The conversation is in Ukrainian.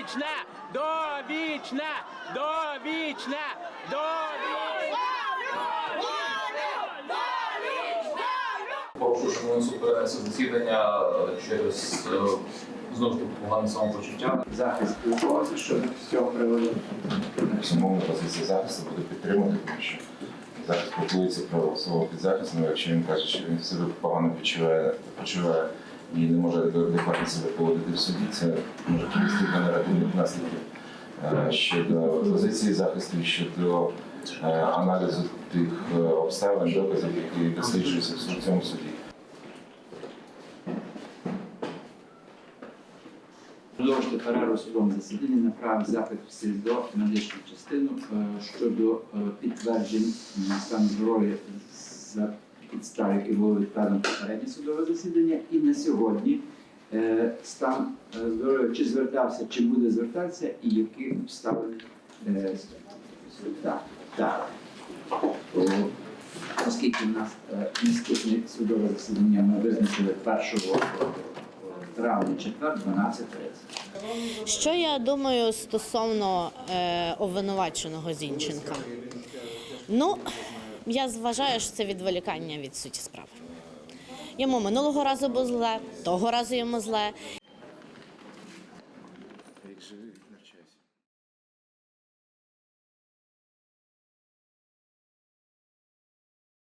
Довічне! Довічне! Довічне! Довічне! Що ми суд засідання е, через е, знову ж таки погане самопочуття. захист спілкувався щодо цього приводу. Безумовно, позиція захисту буде підтримувати, тому що захист піклується про свого підзахисного. Якщо він каже, що він себе погано почуває, почуває і не може адекватно себе поводити в суді, це може привести до негативних наслідків. Е, Щодо позиції захисту щодо е, аналізу тих е, обставин, доказів, які досліджуються в цьому суді. Продовжити перерву в судовому засіданні направив запит в СІЗО медичну частину щодо підтверджень стану здоров'я за підстав, які було відкладено попереднє судове засідання. І на сьогодні е, стан е, здоров'я чи звертався, чи буде звертатися, і які обставини е, так, так. Оскільки в нас наступне судове засідання ми визначили 1 травня, четвер, 12.30. Що я думаю стосовно е, обвинуваченого Зінченка? Ну, я вважаю, що це відволікання від суті справи. Йому минулого разу було зле, того разу йому зле.